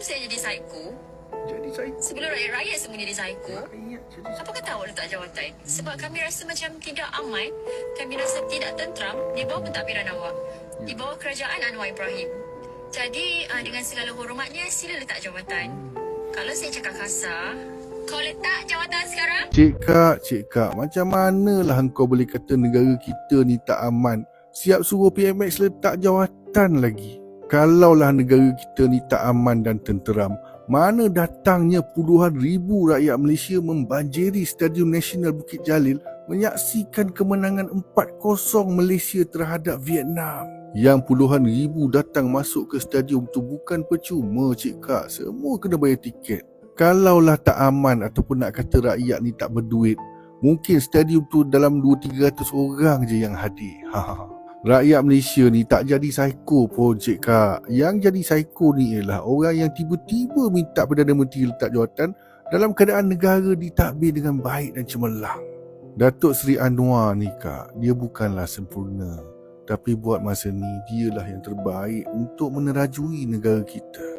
saya jadi psycho, Jadi saya sebelum rakyat-rakyat semua jadi psycho, rakyat jadi apakah tahu letak jawatan? Sebab kami rasa macam tidak aman, kami rasa tidak tentram di bawah pentadbiran awak, di bawah kerajaan Anwar Ibrahim. Jadi, uh, dengan segala hormatnya, sila letak jawatan. Kalau saya cakap kasar, kau letak jawatan sekarang? Cik Kak, Cik Kak, macam manalah engkau boleh kata negara kita ni tak aman? Siap suruh PMX letak jawatan lagi. Kalaulah negara kita ni tak aman dan tenteram, mana datangnya puluhan ribu rakyat Malaysia membanjiri Stadium Nasional Bukit Jalil menyaksikan kemenangan 4-0 Malaysia terhadap Vietnam. Yang puluhan ribu datang masuk ke stadium tu bukan percuma Cik Kak, semua kena bayar tiket. Kalaulah tak aman ataupun nak kata rakyat ni tak berduit, mungkin stadium tu dalam 2-300 orang je yang hadir. Ha, ha, ha. Rakyat Malaysia ni tak jadi psycho pun Cik Kak. Yang jadi psycho ni ialah orang yang tiba-tiba minta Perdana Menteri letak jawatan dalam keadaan negara ditadbir dengan baik dan cemerlang. Datuk Seri Anwar ni Kak, dia bukanlah sempurna. Tapi buat masa ni, dialah yang terbaik untuk menerajui negara kita.